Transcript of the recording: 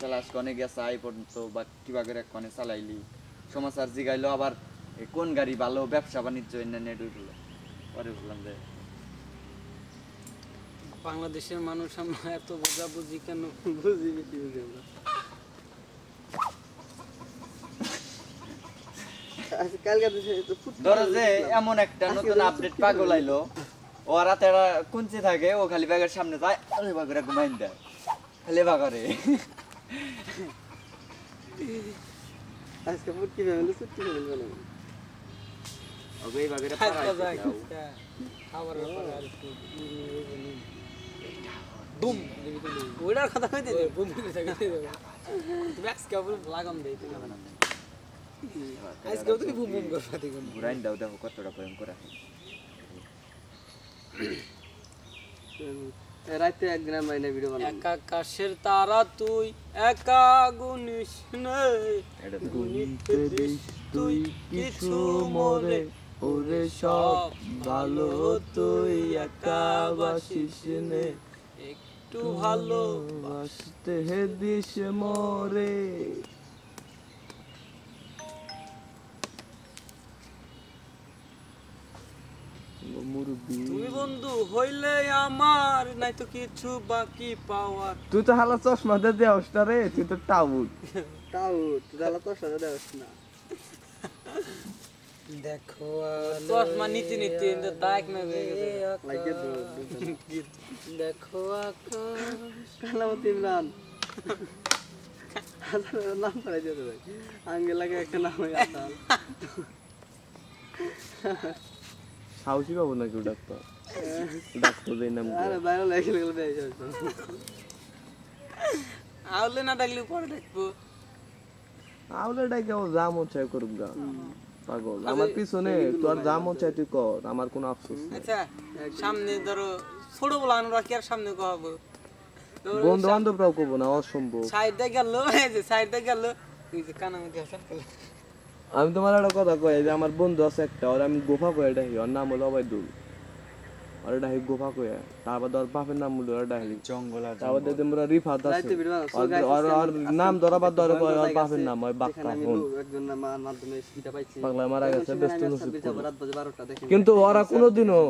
চালা আজকে অনেক গেছে আই পর্যন্ত বা কিবা করে কনে চালাইলি? সমাচার জিগাইলো আবার কোন গাড়ি ভালো ব্যবসা বাণিজ্য পরে বললাম যে বাংলাদেশের মানুষ আমরা এত বোঝাবুঝি কেন? বুঝি ধরো যে এমন একটা নতুন আপডেট পাগল আইলো ও রাতে এরা কুঞ্চি থাকে ও খালি ব্যাগের সামনে যায় আরে বাগরে ঘুমাইন দেয়। খালি বাগরে আজকে ফুটকি ফ্যামিলি ছুটি বানাবো ওকে এই বাগরে খাইতে যায় খাবার ব্যাপারে বুম ওইটার কথা কইতে দে বুম করে থাকে ম্যাক্স কেবল লাগাম দেই তুমি আজকে তুমি বুম বুম করবা দেখুন। ঘুরাইন দাও দেখো কতটা প্রেম করে রাতে এক গ্রাম মাইনে ভিডিও বানাবো। একা আকাশের তারা তুই একা গুনিস নে। গুনিতে দিস তুই কিছু মোরে। ওরে সব ভালো তুই একা বাসিস নে। একটু ভালো বাসতে হে দিস মরে। তুমি বন্ধু হইলে আমার নাই তো কিছু বাকি পাওয়ার। তুই তো হালা চশমা দিয়ে দেওস না রে তুই তো টাউট। তাও তাহলে তো সাথে দেওয়াস না। দেখো চশমা নিতে নিতে দাগ না হয়ে গেছে। লাগে তো দেখো আকাশ। কালামত ইমরান। নাম পড়াই দিতে ভাই আঙ্গে লাগে একটা নাম হয় আসাল সাহসী পাবো নাকি ও ডাক্তার ডাক্তার এই নাম আরে বাইরে লাগে আউলে না ডাকলে পরে দেখব। আউলে ডাকে ও যা মন করুক গা পাগল। আমার পিছনে তোর যা মন তুই কর আমার কোনো আফসোস আচ্ছা সামনে ধরো ছোট বলা আমরা কি আর সামনে কহাবো বন্ধু বান্ধবরাও করব না অসম্ভব। সাইডে গেল এই যে সাইডে গেল। এই যে কানামাটি হাসান গেল আমি তোমার একটা কথা কই যে আমার বন্ধু আছে একটা ওর আমি গোফা কয়ে ডাকি ওর নাম হলো অবাইদুল ওর ডাকি গোফা কয়ে তারপর তোর বাপের নাম হলো ওর ডাকি। জঙ্গল আর তারপর দেখতে মোরা রিফাত আছে। ওর- ওর ওর নাম ধরা বাদ ধরে কয় ওর বাপের নাম ওই বাক্কা ফোন একজন মাধ্যমে পাইছি। পাগলা মারা গেছে ব্যস্ত কিন্তু ওরা কোনোদিনও